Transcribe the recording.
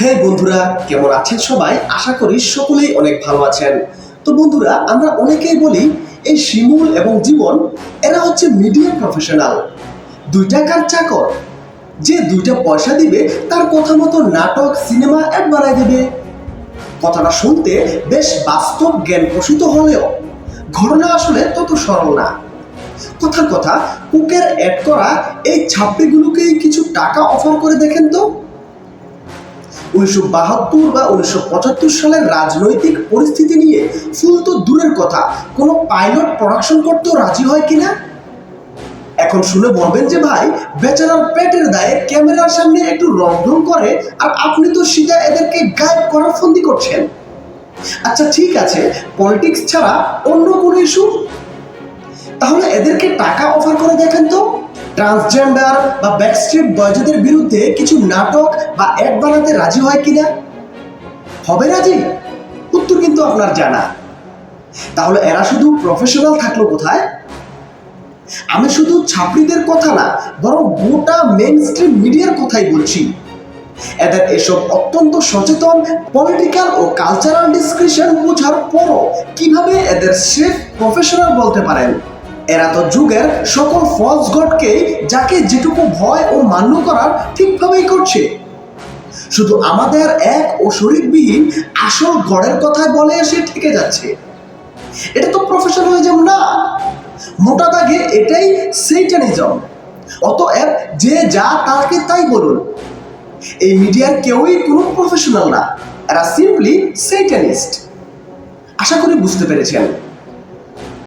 হ্যাঁ বন্ধুরা, কেমন আছেন সবাই? আশা করি সকলেই অনেক ভালো আছেন। তো বন্ধুরা, আমরা অনেকেই বলি, এই শিমুল এবং জীবন, এরা হচ্ছে মিডিয়া প্রফেশনাল দুই টাকার চাকর? যে দুইটা পয়সা দিবে, তার কথা মতো নাটক, সিনেমা অ্যাড বাড়াই দেবে। কথাটা শুনতে বেশ বাস্তব জ্ঞান প্রসূত হলেও, ঘটনা আসলে তত সরল না। কথার কথা, কুকের অ্যাড করা এই ছাপড়িগুলোকেই কিছু টাকা অফার করে দেখেন তো? উনিশশো বাহাত্তর বা উনিশশো পঁচাত্তর সালের রাজনৈতিক পরিস্থিতি নিয়ে ফুল তো দূরের কথা। কোনো পাইলট প্রোডাকশন করতেও রাজি হয় কিনা? এখন শুনে বলবেন যে ভাই, বেচারার পেটের দায়ে ক্যামেরার সামনে একটু রংঢং করে আর আপনি তো সিধা এদেরকে গায়েব করার ফন্দি করছেন। আচ্ছা ঠিক আছে পলিটিক্স ছাড়া অন্য কোনো ইস্যু তাহলে এদেরকে টাকা অফার করে দেখেন তো। ট্রান্সজেন্ডার বা ব্যাকস্ট্রিট বয়জদের বিরুদ্ধে কিছু নাটক বা অ্যাড বানাতে রাজি হয় কিনা? হবে রাজি? উত্তর কিন্তু আপনার জানা। তাহলে এরা শুধু প্রফেশনাল থাকল কোথায়? আমি শুধু ছাত্রীদের কথা না, বরং গোটা মেন স্ট্রিম মিডিয়ার কথাই বলছি। এদের এসব অত্যন্ত সচেতন পলিটিক্যাল ও কালচারাল ডিসক্রিপশন বোঝার পরও কীভাবে এদের সেফ প্রফেশনাল বলতে পারেন? এরা তো যুগের সকল ফলস গডকেই যাকে যেটুকু ভয় ও মান্য করার ঠিকভাবেই করছে। শুধু আমাদের এক ও শরীরবিহীন আসল গড়ের কথায় বলে এসে ঠেকে যাচ্ছে। এটা তো প্রফেশনালিজম না। মোটা দাগে এটাই সেইটানিজম অতএব যে যা তাকে তাই বলুন। এই মিডিয়ার কেউই কোনো প্রফেশনাল না। এরা সিম্পলি সেইটানিস্ট আশা করি বুঝতে পেরেছেন।